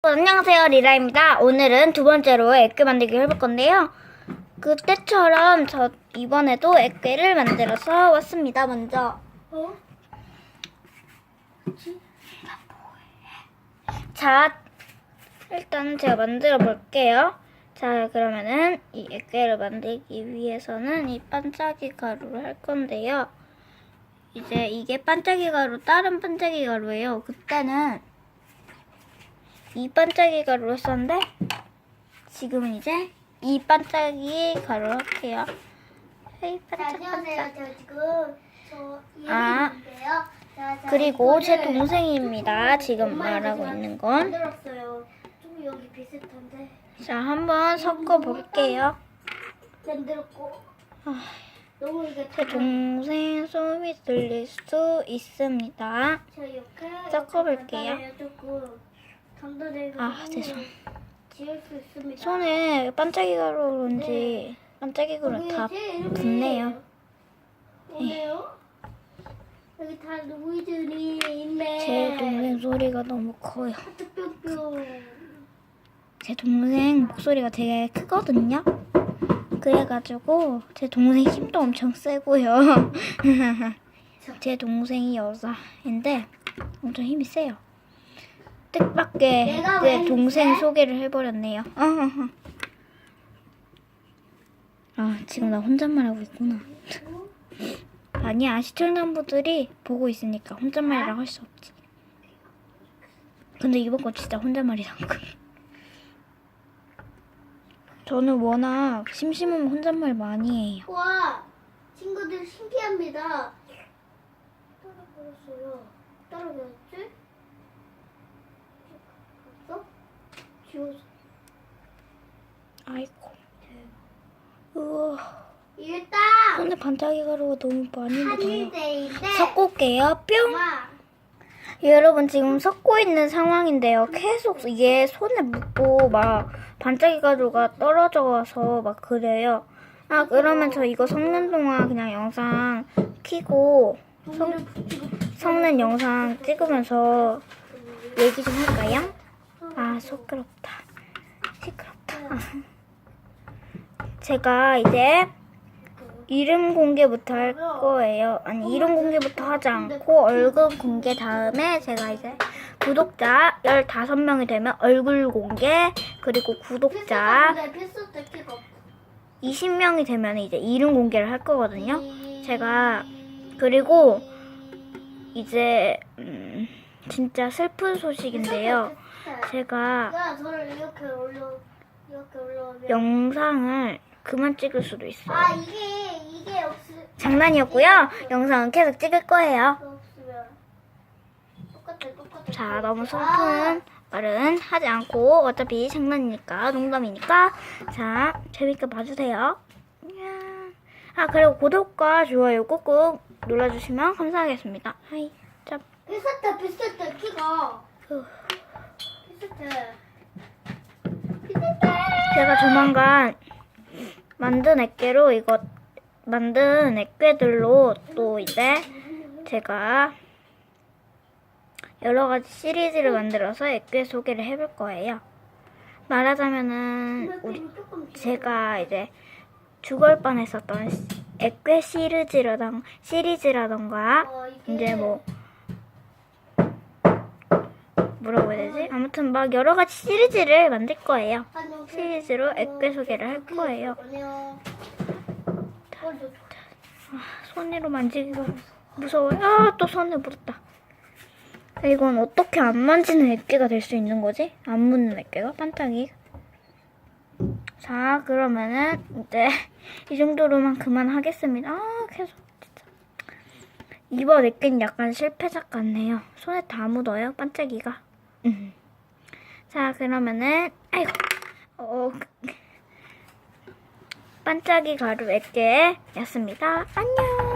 안녕하세요 리라입니다. 오늘은 두 번째로 액괴 만들기를 해볼 건데요. 그때처럼 저 이번에도 액괴를 만들어서 왔습니다. 먼저 어? 자 일단 제가 만들어 볼게요. 자 그러면은 이 액괴를 만들기 위해서는 이 반짝이 가루를 할 건데요. 이제 이게 반짝이 가루 다른 반짝이 가루예요. 그때는 이 반짝이 가루를 썼는데 지금은 이제 이 반짝이 가루를 할게요. 헤이. 반짝 반짝. 저 지금 저 아. 그리고 제 동생입니다. 지금 말하고 있는 건. 자 한번 섞어 볼게요. 아, 제 동생 소음이 들릴 수 있습니다. 저 이렇게 섞어 볼게요. 아, 죄송. 손에 반짝이 가루 그런지 반짝이 가루 여기 다 붙네요. 오네요. 여기 다 노이즈리 있네. 제 동생 소리가 너무 커요. 제 동생 목소리가 되게 크거든요. 그래가지고 제 동생 힘도 엄청 세고요. 제 동생이 여자인데 엄청 힘이 세요. 뜻밖의 내가 내 왜 동생 했지? 소개를 해버렸네요. 아 지금 나 혼잣말 하고 있구나. 아니야 시청자분들이 보고 있으니까 혼잣말이라고 할 수 없지. 근데 이번 건 진짜 혼잣말이라고. 저는 워낙 심심하면 혼잣말 많이 해요. 와 친구들 신기합니다. 따라버렸어요. 따라버렸지? 봤어? 지웠어. 아이고. 우와. 이게 딱 손에 반짝이 가루가 너무 많이 묻어요. 한일대인데. 올게요. 뿅! 와 여러분 지금 섞고 있는 상황인데요. 계속 이게 손에 묻고 막 반짝이 가루가 떨어져서 막 그래요. 아 그러면 저 이거 섞는 동안 그냥 영상 키고 붙이고 섞는 영상 찍으면서 얘기 좀 할까요? 아 시끄럽다. 제가 이제 이름 공개부터 할 거예요. 아니 이름 공개부터 하지 않고 얼굴 공개 다음에 제가 이제 구독자 15명이 되면 얼굴 공개 그리고 구독자 필수 때 키가 없어. 20명이 되면 이제 이름 공개를 할 거거든요. 제가 그리고 이제 음, 진짜 슬픈 소식인데요. 제가 이렇게 영상을 그만 찍을 수도 있어요. 아 이게 이게 없으 장난이었고요. 영상은 계속 찍을 거예요. 없으면 똑같아 똑같아. 자, 너무 슬픈 말은 하지 않고 어차피 장난이니까 농담이니까 자 재밌게 봐주세요. 안녕. 아 그리고 구독과 좋아요 꾹꾹 눌러주시면 감사하겠습니다. 하이 짭. 비슷해 비슷해 키가 후. 비슷해. 제가 조만간 만든 액괴로 이거 만든 액괴들로 또 이제 제가 여러 가지 시리즈를 만들어서 액괴 소개를 해볼 거예요. 말하자면은 우리 제가 이제 죽을 뻔했었던 시- 액괴 시리즈라던 시리즈라던가 어, 이제 뭐 뭐라고 해야 되지? 아무튼 막 여러 가지 시리즈를 만들 거예요. 안녕, 시리즈로 액괴 소개를 할 거예요. 안녕. 어, 저- 손으로 만지기가 무서워요. 아, 또 손에 묻었다. 이건 어떻게 안 만지는 액괴가 될 수 있는 거지? 안 묻는 액괴가? 반짝이. 자, 그러면은 이제 이 정도로만 그만하겠습니다. 아, 계속 진짜. 이번 액괴는 약간 실패작 같네요. 손에 다 묻어요, 반짝이가. 음. 자, 그러면은 아이고. 어, 반짝이 가루 액괴였습니다. 안녕.